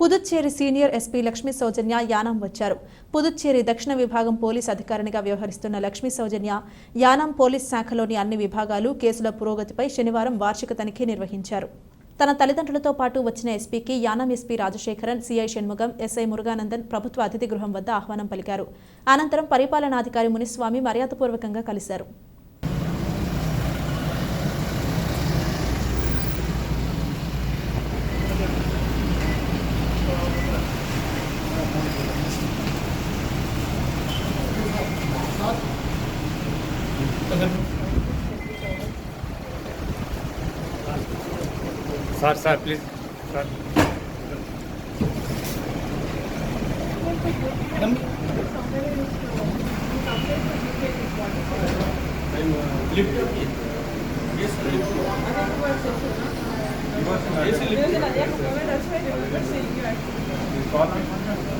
Puducherry senior SP Lakshmi Soujanya Yanam వచ్చారు. పుదుచ్చేరి దక్షిణ విభాగం పోలీస్ అధికారినిగా వ్యవహరిస్తున్న లక్ష్మీ సౌజన్య యానాం పోలీస్ శాఖలోని అన్ని విభాగాలు కేసుల పురోగతిపై శనివారం వార్షిక తనిఖీ నిర్వహించారు. తన తల్లిదండ్రులతో పాటు వచ్చిన ఎస్పీకి Yanam SP Rajasekharan CI Shanmugam SI Muruganandan ప్రభుత్వ అతిథి గృహం వద్ద ఆహ్వానం పలికారు. అనంతరం పరిపాలనాధికారి మునిస్వామి మర్యాదపూర్వకంగా కలిశారు. సార్ సార్ ప్లీజ్ సార్ చెప్పేవాడు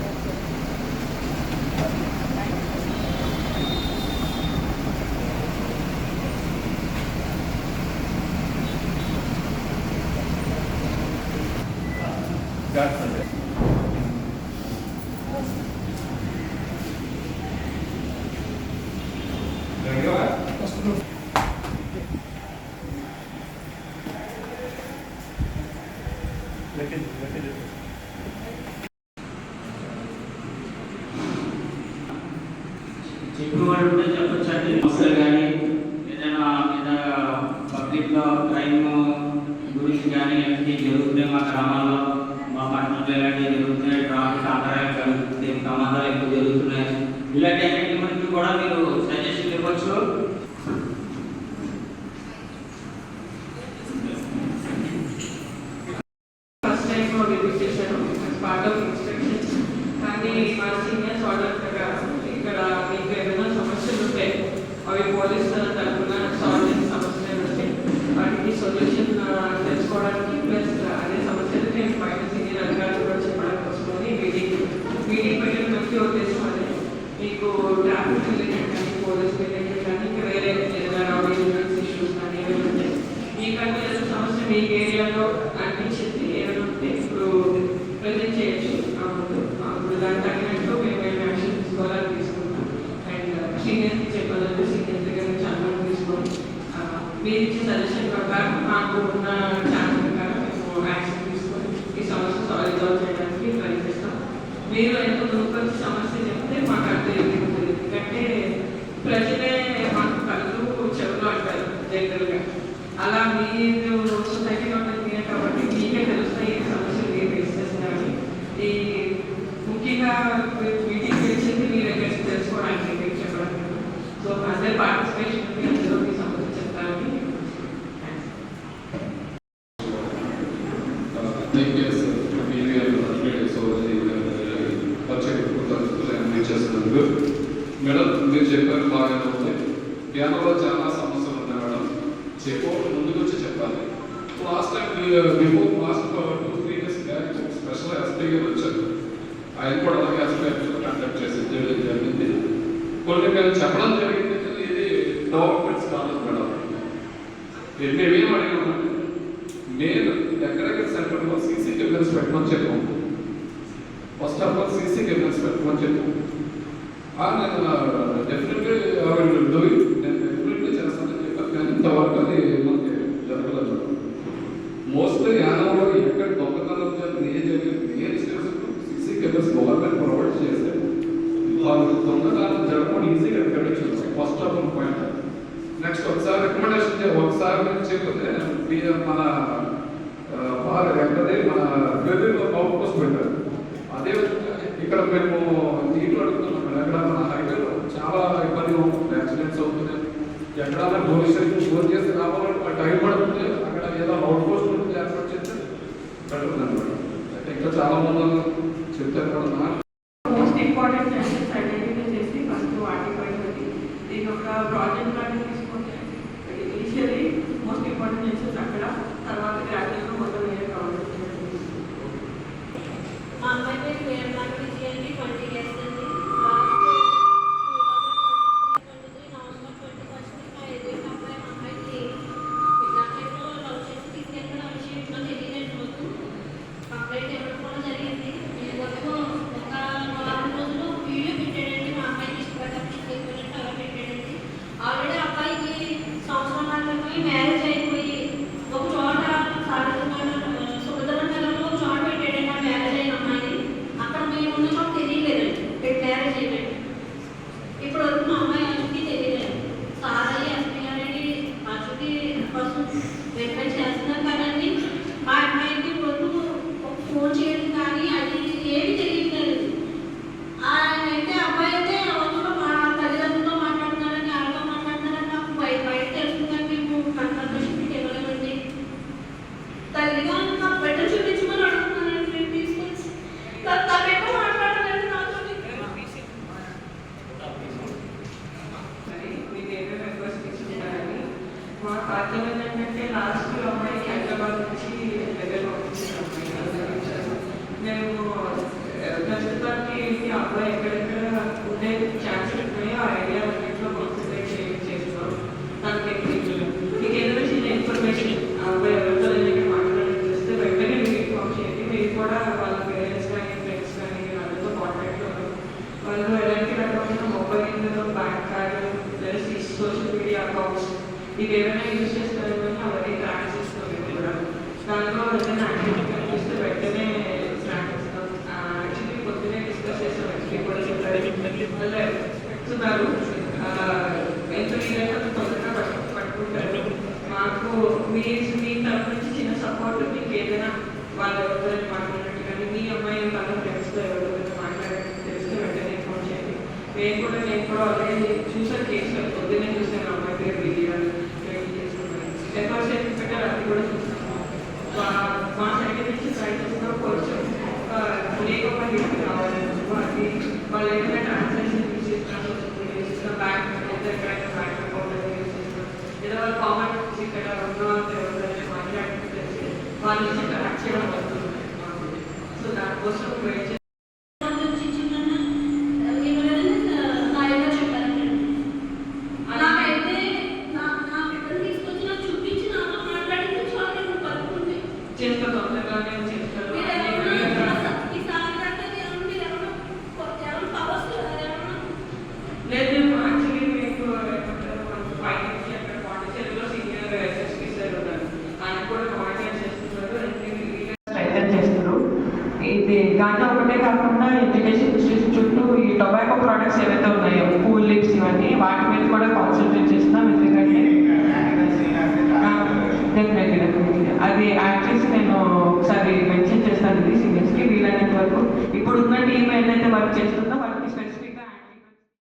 ఉంటే చెప్పొచ్చండి సమస్యలు కానీ ఏదైనా ఏదైనా పబ్లిక్లో క్రైమ్ గురించి కానీ ఎలాంటి జరుగుతున్నాయి మా గ్రామాల్లో మా పట్టణంలో ఎలాంటివి జరుగుతున్నాయి ట్రాఫిక్ అంతరాయం కలుగుతుంది ప్రమాదాలు ఎక్కువ కానీ ఇంకా వేరే ఏదైనా ఇష్యూస్ కానీ ఏమైనా ఉంటాయి మీకంటే ఏదైనా సమస్య మీ ఏరియాలో అనిపించింది ఏమైనా ఉంటే ఇప్పుడు ప్రజెంట్ చేయొచ్చు ఆ ఇప్పుడు తగినట్టు మేము ఏమి యాక్షన్ తీసుకోవాలని తీసుకుంటాం అండ్ సీనియర్కి చెప్పాలంటే సీనియర్ దగ్గర నుంచి అనుమతి తీసుకొని మీరు ఇచ్చే సజెషన్ ప్రకారం మాకు ఉన్న ప్రకారం మేము యాక్షన్ తీసుకొని ఈ సమస్య సాల్వ్ చేయడానికి ప్రయత్నిస్తాం మీరు ఎంత ముందుకొచ్చి సమస్య చెప్తే మాకు అర్థం ఉంటుంది ఎందుకంటే ప్రజలే మాకు కళ్ళు చెవులు అంటారు జనరల్గా అలా మీరు సొసైటీలో ఉన్నది కాబట్టి మీకే తెలుస్తాయి ఈ సమస్యలు మీరు ఫేస్ చేస్తున్నారని ఈ ముఖ్యంగా మీటింగ్ తెలిసింది మీ తెలుసుకోవడానికి మీకు చెప్పడానికి సో అందరి పార్టిసిపేషన్ ఉంది అందులో మీ సమస్య చెప్తారని మేడం మీరు చెప్పారు బాగానే ఉంది. పియానోలో చాలా సమస్యలు ఉన్నాయి మేడం. చెప్పు ముందుకు వచ్చి చెప్పాలి last time before last two three days back special SP garu వచ్చారు. ఆయన కూడా అలాగే ఎస్పీ కండక్ట్ చేసి జరిగింది. కొన్ని మేము చెప్పడం జరిగింది ఇది డెవలప్మెంట్స్ కాదు మేడం. మేమేం అడిగామంటే నేను ఎక్కడెక్కడ సెంటర్లో సీసీ కెమెరాస్ పెట్టమని చెప్పాము. First of all CC camera ఆ, నేను డెఫినెట్లీ డూయింగ్ నేను డెఫినెట్లీ చేస్తానని చెప్పాను కానీ ఇంతవరకు అది మనకి జరగలేదు. మోస్ట్లీ యానంలో ఎక్కడ దొంగతనం జరిగింది ఏ జరిగింది కెమెరాస్ గవర్నమెంట్ ప్రొవైడ్ చేస్తే వాళ్ళు దొంగతనం జరగకుండా ఈజీగా కనిపించవచ్చు first of all point next ఒకసారి రికమెండేషన్ ఒకసారి మీరు మన ఆ, వారు ఎక్కడే మన గదిలో అవుట్ పోస్ట్ పెట్టారు. అదే విధంగా ఇక్కడ మేము నీళ్ళు అడుగుతున్నాం. ఎక్కడ మన హైవేలో చాలా ఇబ్బంది అవుతుంది యాక్సిడెంట్స్ అవుతున్నాయి ఎక్కడైనా పోలీస్ స్టేషన్ ఫోన్ చేసి రావాలంటే ఆ టైం పడుతుంది. అక్కడ ఏదో అవుట్ పోస్ట్ ఉంటుంది ఏర్పాటు చేస్తే పెడుతుంది అనమాట అంటే ఇంకా చాలా మంది చెప్తారు కూడా నాకు మోస్ట్ ఇంపార్టెంట్ సెషన్స్ ఐడెంటిఫై చేసి ఫస్ట్ వాటిపై దీని ఒక ప్రాజెక్ట్ లాగా తీసుకుంటే ఇనిషియలీ మోస్ట్ ఇంపార్టెంట్ సెషన్స్ అక్కడ Thank you. ఇది ఏమైనా యూజ్ చేస్తారు అని అవన్నీ ట్రాక్ చేస్తాం మేము కూడా. దాంట్లో ఏదైనా యాక్టివిటీ కనిపిస్తే వెంటనే స్టార్ట్ చేస్తాం. యాక్చువల్లీ పొద్దునే డిస్కస్ చేస్తాం యాక్చువల్లీ కూడా చెప్పారు మళ్ళీ చెప్తున్నారు ఎంత వీలైతే తొందరగా పట్టు- పట్టుకుంటారు. మాకు మీ మీ తరఫు నుంచి చిన్న సపోర్ట్ మీకు ఏదైనా వాళ్ళు ఎవరితో మాట్లాడినట్టు కానీ మీ అమ్మాయి తన ఫ్రెండ్స్తో ఎవరితో మాట్లాడినట్టు తెలిస్తే వెంటనే ఫోన్ చేయండి. నేను కూడా నేను కూడా ఆల్రెడీ చూసాను కేసు పొద్దున్నే చూసాను అమ్మాయి దగ్గర విజయ ఎఫర్ సర్టిఫికెట్ అది కూడా మా- సైడ్ నుంచి ట్రై చేసిన కొంచెం లేకపోతే రావాలి అది వాళ్ళు ఏమైనా ట్రాన్సాక్షన్ యూజ్ చేసిన సోషల్ యూజ్ చేసిన బ్యాంక్ ఎక్కడైనా బ్యాంక్ అకౌంట్ యూజ్ చేసిన ఏదో వాళ్ళు కామన్ ఇక్కడ ఉన్న ఎవరైనా మాట్లాడుతూ తెలిసి వాళ్ళు నుంచి ట్రాక్ చేయడం వస్తుంది సో దానికోసం వెయిట్ చేసి నుంచి చిన్న ఎవరైనా నాయగా చెప్పారంటే నాకైతే నా నా బిడ్డను తీసుకొచ్చి నాకు చూపించి నాతో మాట్లాడింది చాలా నేను పడుకుంది చేస్తా తొందరగానే చేస్తారు మీరు ఎవరన్నా ఈసారి కంటే ఏమన్నా మీరు ఎవరన్నా ఏమన్నా పవర్స్ ఏమన్నా లేదు యాక్చువల్లీ మీకు ఏమంటారు మనకు పైన నుంచి అక్కడ పాండిచేరిలో సీనియర్ ఎస్ఎస్పీ సార్ ఉన్నారు ఆయన కూడా కోఆర్డినేట్ చేస్తున్నారు స్ట్రైటన్ చేస్తారు ఇది గాంజా ఒకటే కాకుండా ఎడ్యుకేషన్ ఇన్స్టిట్యూట్ చుట్టూ ఈ టొబాకో ప్రోడక్ట్స్ ఏవైతే ఉన్నాయో కూల్ లిప్స్ ఇవన్నీ వాటి మీద కూడా కాన్సన్ట్రేట్ చేస్తున్నాం. ఎందుకంటే డెఫినెట్లీ అది యాడ్ చేసి నేను ఒకసారి మెన్షన్ చేస్తాను ఇది సీనియర్స్కి వీలైనంత వరకు ఇప్పుడు ఉన్న టీం ఏదైతే వర్క్ చేస్తుందో